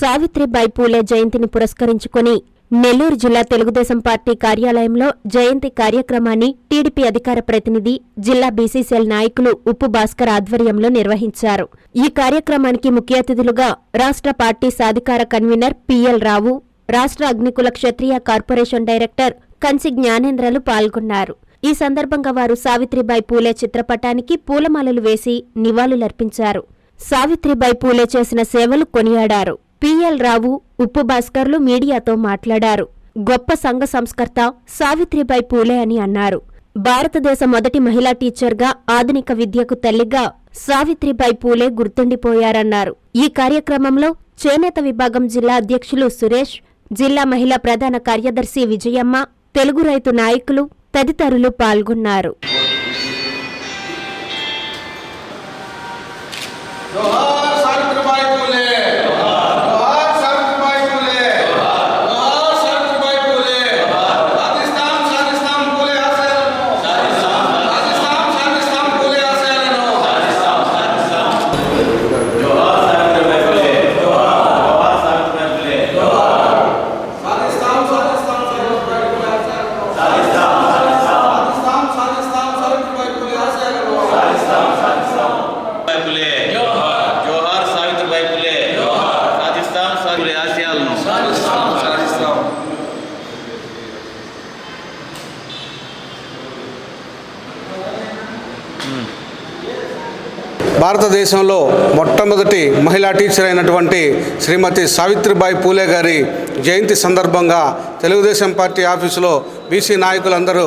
సావిత్రిబాయి పూలే జయంతిని పురస్కరించుకుని నెల్లూరు జిల్లా తెలుగుదేశం పార్టీ కార్యాలయంలో జయంతి కార్యక్రమాన్ని టీడీపీ అధికార ప్రతినిధి జిల్లా బీసీసీఎల్ నాయకులు ఉప్పు భాస్కర్ ఆధ్వర్యంలో నిర్వహించారు. ఈ కార్యక్రమానికి ముఖ్య అతిథులుగా రాష్ట్ర పార్టీ సాధికార కన్వీనర్ పిఎల్ రావు రాష్ట్ర అగ్నికుల క్షత్రియ కార్పొరేషన్ డైరెక్టర్ కన్సి జ్ఞానేంద్రలు పాల్గొన్నారు. ఈ సందర్భంగా వారు సావిత్రిబాయి పూలే చిత్రపటానికి పూలమాలలు వేసి నివాళులర్పించారు. సావిత్రిబాయి పూలే చేసిన సేవలు కొనియాడారు. పిఎల్ రావు ఉప్పు భాస్కర్లు మీడియాతో మాట్లాడారు. గొప్ప సంఘ సంస్కర్త సావిత్రిబాయి పూలే అని అన్నారు. భారతదేశ మొదటి మహిళా టీచర్గా ఆధునిక విద్యకు తల్లిగా సావిత్రిబాయి పూలే గుర్తుండిపోయారన్నారు. ఈ కార్యక్రమంలో చేనేత విభాగం జిల్లా అధ్యక్షులు సురేష్ జిల్లా మహిళా ప్రధాన కార్యదర్శి విజయమ్మ తెలుగు రైతు నాయకులు తదితరులు పాల్గొన్నారు. భారతదేశంలో మొట్టమొదటి మహిళా టీచర్ అయినటువంటి శ్రీమతి సావిత్రిబాయి పూలే గారి జయంతి సందర్భంగా తెలుగుదేశం పార్టీ ఆఫీసులో బీసీ నాయకులందరూ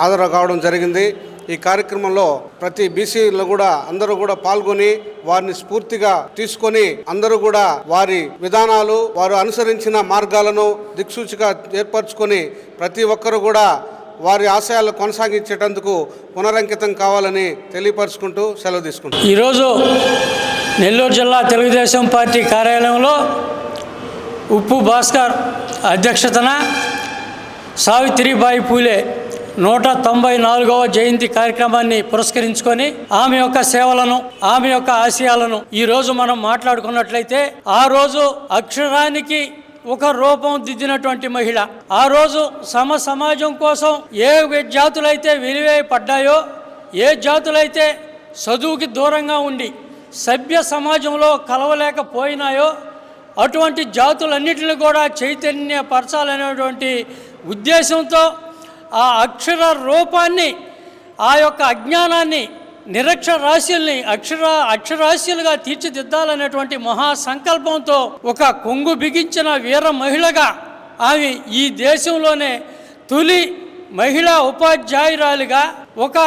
హాజరు కావడం జరిగింది. ఈ కార్యక్రమంలో ప్రతి బీసీలో కూడా అందరూ కూడా పాల్గొని వారిని స్ఫూర్తిగా తీసుకొని అందరూ కూడా వారి విధానాలు వారు అనుసరించిన మార్గాలను దిక్సూచిగా ఏర్పరచుకొని ప్రతి ఒక్కరు కూడా వారి ఆశయాలు కొనసాగించేటందుకు పునరంకితం కావాలని తెలియపరుచుకుంటూ సెలవు తీసుకుంటాం ఈరోజు నెల్లూరు జిల్లా తెలుగుదేశం పార్టీ కార్యాలయంలో ఉప్పు భాస్కర్ అధ్యక్షతన సావిత్రిబాయి పూలే నూట తొంభై నాలుగవ జయంతి కార్యక్రమాన్ని పురస్కరించుకొని ఆమె యొక్క సేవలను ఆమె యొక్క ఆశయాలను ఈరోజు మనం మాట్లాడుకున్నట్లయితే ఆ రోజు అక్షరానికి ఒక రూపం దిద్దినటువంటి మహిళ. ఆ రోజు సమ సమాజం కోసం ఏ జాతులైతే వెలివేయపడ్డాయో ఏ జాతులైతే చదువుకి దూరంగా ఉండి సభ్య సమాజంలో కలవలేకపోయినాయో అటువంటి జాతులన్నిటిని కూడా చైతన్యపరచాలనేటువంటి ఉద్దేశంతో ఆ అక్షర రూపాన్ని ఆ యొక్క అజ్ఞానాన్ని నిరక్షరాస్యుల్ని అక్షర అక్షరాస్యులుగా తీర్చిదిద్దాలనేటువంటి మహా సంకల్పంతో ఒక కొంగు బిగించిన వీర మహిళగా ఆమె ఈ దేశంలోనే తొలి మహిళా ఉపాధ్యాయురాలిగా ఒక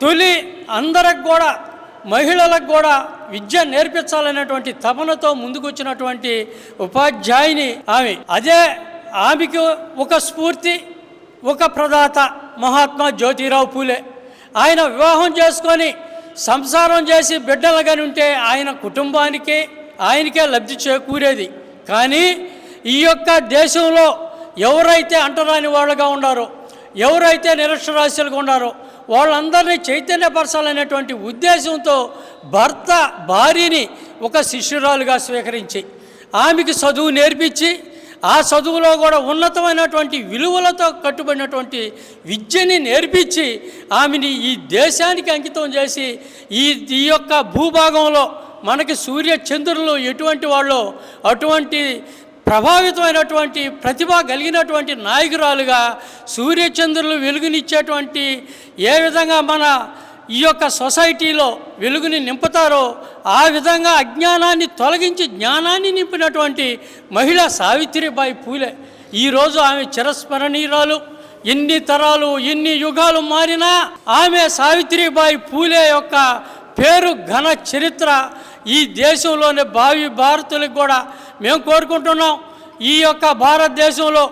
తొలి అందరికి కూడా మహిళలకు కూడా విద్య నేర్పించాలనేటువంటి తపనతో ముందుకొచ్చినటువంటి ఉపాధ్యాయుని ఆమె. అదే ఆమెకు ఒక స్ఫూర్తి ఒక ప్రదాత మహాత్మా జ్యోతిరావు పూలే. ఆయన వివాహం చేసుకొని సంసారం చేసి బిడ్డలు కానీ ఉంటే ఆయన కుటుంబానికి ఆయనకే లబ్ధి చేకూరేది. కానీ ఈ యొక్క దేశంలో ఎవరైతే అంటరాని వాళ్ళుగా ఉన్నారో ఎవరైతే నిరక్షరాస్యులుగా ఉన్నారో వాళ్ళందరినీ చైతన్యపరచాలనేటువంటి ఉద్దేశంతో భర్త భార్యని ఒక శిష్యురాలుగా స్వీకరించి ఆమెకి చదువు నేర్పించి ఆ చదువులో కూడా ఉన్నతమైనటువంటి విలువలతో కట్టుబడినటువంటి విద్యని నేర్పించి ఆమెని ఈ దేశానికి అంకితం చేసి ఈ ఈ యొక్క భూభాగంలో మనకి సూర్య చంద్రులు ఎటువంటి వాళ్ళు అటువంటి ప్రభావితమైనటువంటి ప్రతిభ కలిగినటువంటి నాయకురాలుగా సూర్యచంద్రులు వెలుగునిచ్చేటువంటి ఏ విధంగా మన ఈ యొక్క సొసైటీలో వెలుగుని నింపుతారో ఆ విధంగా అజ్ఞానాన్ని తొలగించి జ్ఞానాన్ని నింపినటువంటి మహిళ సావిత్రిబాయి పూలే. ఈరోజు ఆమె చిరస్మరణీయురాలు. ఎన్ని తరాలు ఎన్ని యుగాలు మారినా ఆమె సావిత్రిబాయి పూలే యొక్క పేరు ఘన చరిత్ర ఈ దేశంలోని భావి భారతులకు కూడా మేము కోరుకుంటున్నాం. ఈ యొక్క భారతదేశంలో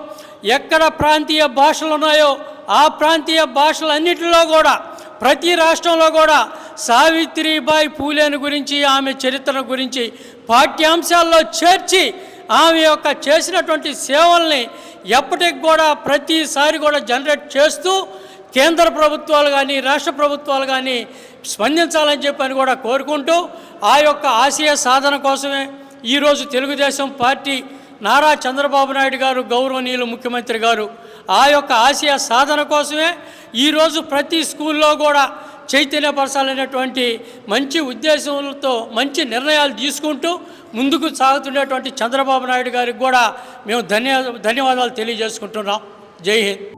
ఎక్కడ ప్రాంతీయ భాషలు ఉన్నాయో ఆ ప్రాంతీయ భాషలన్నిటిలో కూడా ప్రతి రాష్ట్రంలో కూడా సావిత్రిబాయి పూలేని గురించి ఆమె చరిత్ర గురించి పాఠ్యాంశాల్లో చేర్చి ఆమె యొక్క చేసినటువంటి సేవల్ని ఎప్పటికి కూడా ప్రతిసారి కూడా జనరేట్ చేస్తూ కేంద్ర ప్రభుత్వాలు కానీ రాష్ట్ర ప్రభుత్వాలు కానీ స్పందించాలని చెప్పని కూడా కోరుకుంటూ ఆ యొక్క ఆశయ సాధన కోసమే ఈరోజు తెలుగుదేశం పార్టీ నారా చంద్రబాబు నాయుడు గారు గౌరవనీయులు ముఖ్యమంత్రి గారు ఆ యొక్క ఆశయ సాధన కోసమే ఈరోజు ప్రతి స్కూల్లో కూడా చైతన్యపరచాలనేటువంటి మంచి ఉద్దేశంతో మంచి నిర్ణయాలు తీసుకుంటూ ముందుకు సాగుతున్నటువంటి చంద్రబాబు నాయుడు గారికి కూడా మేము ధన్య ధన్యవాదాలు తెలియజేసుకుంటున్నాం. జై హింద్.